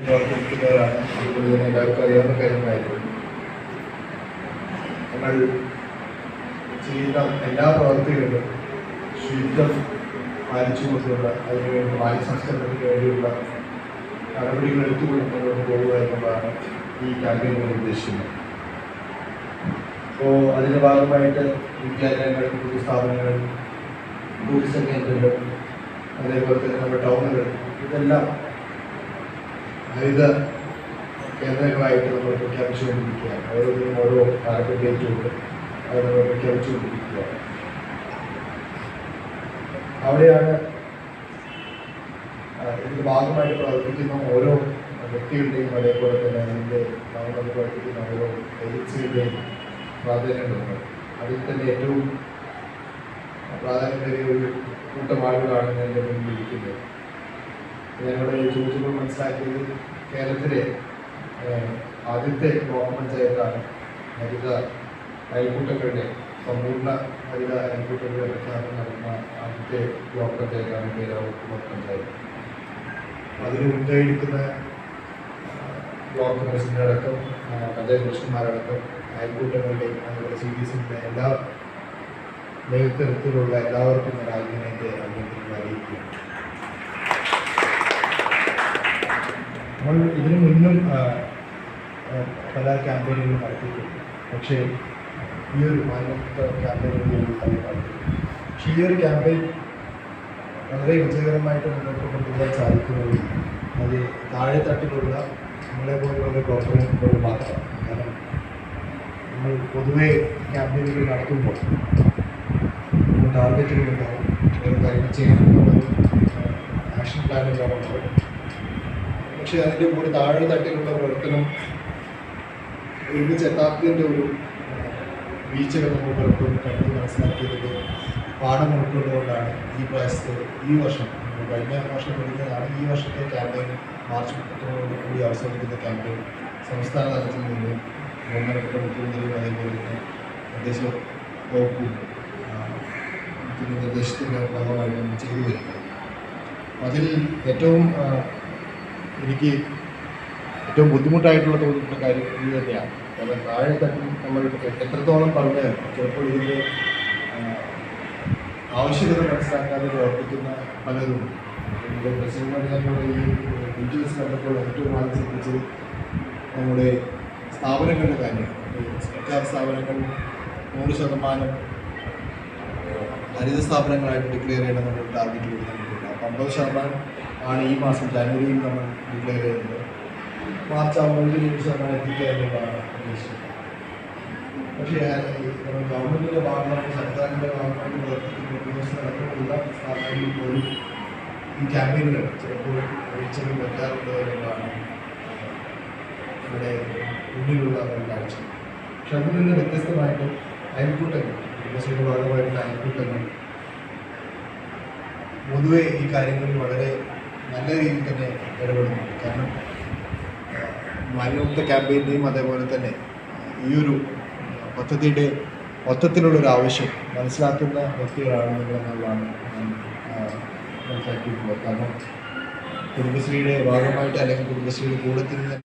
എല്ലാവർക്കും അറിയാവുന്ന കാര്യമായിരുന്നു നമ്മൾ ചെയ്യുന്ന എല്ലാ പ്രവർത്തികളിലും ശുചിത്വം പാലിച്ചുകൊണ്ടുള്ള അതിനുവേണ്ടി വായു സംസ്കരണത്തിന് വേണ്ടിയുള്ള നടപടികൾ എടുത്തുകൊണ്ട് പോകുക എന്നുള്ളതാണ് ഈ ക്യാമ്പയിൻ ഉദ്ദേശിക്കുന്നത്. അപ്പോൾ അതിന്റെ ഭാഗമായിട്ട് വിദ്യാലയങ്ങൾ പൊതുസ്ഥാപനങ്ങൾ ടൂറിസം കേന്ദ്രങ്ങൾ അതേപോലെ തന്നെ നമ്മുടെ ടൗണുകൾ ഇതെല്ലാം ഹരിത കേന്ദ്രങ്ങളായിട്ട് നമ്മൾ പ്രഖ്യാപിച്ചുകൊണ്ടിരിക്കുകയാണ്. ഓരോന്നിനും ഓരോ ഡേറ്റുണ്ട് അത് നമ്മൾ പ്രഖ്യാപിച്ചുകൊണ്ടിരിക്കുകയാണ്. അവിടെയാണ് ഇതിന്റെ ഭാഗമായിട്ട് പ്രവർത്തിക്കുന്ന ഓരോ വ്യക്തികളുടെയും അതേപോലെ തന്നെ അതിന്റെ ഭാഗമായിട്ട് പ്രവർത്തിക്കുന്ന ഓരോ ഏജൻസികളുടെയും പ്രാധാന്യങ്ങളുണ്ട് അതിൽ തന്നെ ഏറ്റവും പ്രാധാന്യമേറിയ ഒരു കൂട്ടം ആളുകളാണ് എന്റെ മുന്നിൽ ഞങ്ങളുടെ ചോദിച്ചപ്പോൾ മനസ്സിലാക്കിയത് കേരളത്തിലെ ആദ്യത്തെ ബ്ലോക്ക് പഞ്ചായത്താണ് ഹരിത അയൽക്കൂട്ടങ്ങളുടെ സമ്പൂർണ ഹരിത അയൽക്കൂട്ടങ്ങളുടെ പ്രഖ്യാപനം നടന്ന ആദ്യത്തെ ബ്ലോക്ക് പഞ്ചായത്താണ് പേരാവൂർ ബ്ലോക്ക് പഞ്ചായത്ത്. അതിന് എടുക്കുന്ന ബ്ലോക്ക് പ്രസിഡന്റ് അടക്കം ആ, പഞ്ചായത്ത് പ്രസിഡന്റ്മാരടക്കം അയൽക്കൂട്ടങ്ങളുടെയും അതുപോലെ സി ഡി സിന്റെ എല്ലാ നേതൃത്വത്തിലുള്ള എല്ലാവർക്കും എന്റെ അഭിനന്ദനങ്ങൾ അറിയിക്കുകയാണ്. നമ്മൾ ഇതിനു മുന്നും പല ക്യാമ്പയിനുകളും നടത്തിയിട്ടുണ്ട്. പക്ഷേ ഈ ഒരു മാനവ ക്യാമ്പയിനുകൾ പക്ഷേ ഈ ഒരു ക്യാമ്പയിൻ വളരെ വിജയകരമായിട്ട് മുന്നോട്ട് കൊണ്ടുപോകാൻ സാധിക്കുന്നത് അത് താഴെ തട്ടിലുള്ള നമ്മളെ പോലുള്ള ഗവൺമെന്റുകൾ മാത്രമാണ് കാരണം നമ്മൾ പൊതുവെ ക്യാമ്പയിനുകൾ നടത്തുമ്പോൾ ഒരു കാര്യങ്ങൾ ചെയ്യാനുള്ള ആക്ഷൻ പ്ലാനുകൾ ഉണ്ടാവും പക്ഷെ അതിന്റെ കൂടെ താഴെ തട്ടിലുള്ള പ്രവർത്തനം ഇന്ന് എത്താത്തതിന്റെ ഒരു വീഴ്ചകൾ നമ്മൾ പലപ്പോഴും കണ്ട് മനസ്സിലാക്കിയതിന്റെ പാഠം ഉൾക്കൊണ്ടുകൊണ്ടാണ് ഈ പ്രാവശ്യത്തെ ഈ വർഷം കഴിഞ്ഞ വർഷം കഴിഞ്ഞതാണ് ഈ വർഷത്തെ ക്യാമ്പയിൻ മാർച്ച് മുപ്പത്തൊന്നോട് കൂടി അവസാനിക്കുന്ന ക്യാമ്പയിൻ സംസ്ഥാന തലത്തിൽ നിന്ന് ബഹുമാനപ്പെട്ട മുഖ്യമന്ത്രിയും അതേപോലെ തന്നെ നിർദ്ദേശ വകുപ്പും നിർദ്ദേശത്തിന്റെ ഭാഗമായിട്ട് ചെയ്തു വരുന്നത്. അതിൽ ഏറ്റവും എനിക്ക് ഏറ്റവും ബുദ്ധിമുട്ടായിട്ടുള്ള തോന്നിയിട്ടുള്ള കാര്യം ഇത് തന്നെയാണ്. കാരണം താഴെ തട്ടിൽ നമ്മൾ എത്രത്തോളം പറഞ്ഞാൽ ചിലപ്പോൾ ഇതിന്റെ ആവശ്യകത മനസ്സിലാക്കാതെ പ്രവർത്തിക്കുന്ന പലരും നമ്മുടെ പ്രസിഡന്റ് നമ്മുടെ ഈ ഡീറ്റെയിൽസ് കണ്ടപ്പോൾ ഏറ്റവും ആദ്യം ശ്രദ്ധിച്ചത് നമ്മുടെ സ്ഥാപനങ്ങളുടെ കാര്യമാണ്. സർക്കാർ സ്ഥാപനങ്ങൾ നൂറ് ശതമാനം ഹരിത സ്ഥാപനങ്ങളായിട്ട് ഡിക്ലെയർ ചെയ്യണം നമ്മൾ ടാർഗറ്റ് കൊടുക്കുന്നുണ്ട് അപ്പം അമ്പത് ശതമാനം ആണ് ഈ മാസം ജനുവരിയിൽ നമ്മൾ ഡിക്ലെയർ ചെയ്യുന്നത്. മാർച്ച് ആകുമ്പോൾ നൂറ് ശതമാനം എത്തിക്കുക എന്നുള്ളതാണ് ഉദ്ദേശിച്ചത്. പക്ഷേ നമ്മുടെ ഗവൺമെന്റിന്റെ ഭാഗമായിട്ട് സർക്കാരിന്റെ ഭാഗമായിട്ട് പ്രവർത്തിക്കുന്ന ഉദ്യോഗസ്ഥരടക്കമുള്ള സ്ഥാപനങ്ങളിൽ പോലും ഈ ക്യാമ്പയിനുകൾ ചിലപ്പോൾ വീഴ്ചകൾ പറ്റാറുണ്ട് എന്നുള്ളതാണ് ഇവിടെ മുന്നിലുള്ള ഒരു കാഴ്ച. പക്ഷെ അതിൽ നിന്ന് വ്യത്യസ്തമായിട്ട് അയൽക്കൂട്ടങ്ങൾ കുടുംബശ്രീയുടെ ഭാഗമായിട്ടുള്ള അയൽക്കൂട്ടങ്ങൾ പൊതുവെ ഈ കാര്യങ്ങളിൽ വളരെ നല്ല രീതിയിൽ തന്നെ ഇടപെടുന്നുണ്ട്. കാരണം മാലിന്യമുക്ത ക്യാമ്പയിന്റെയും അതേപോലെ തന്നെ ഈ ഒരു പദ്ധതിയുടെ മൊത്തത്തിലുള്ള ഒരു ആവശ്യം മനസ്സിലാക്കുന്ന വ്യക്തികളാണ് ഞാൻ മനസ്സിലാക്കിയിട്ടുള്ളത്. കാരണം കുടുംബശ്രീയുടെ ഭാഗമായിട്ട് അല്ലെങ്കിൽ കുടുംബശ്രീയുടെ കൂടെ നിന്ന്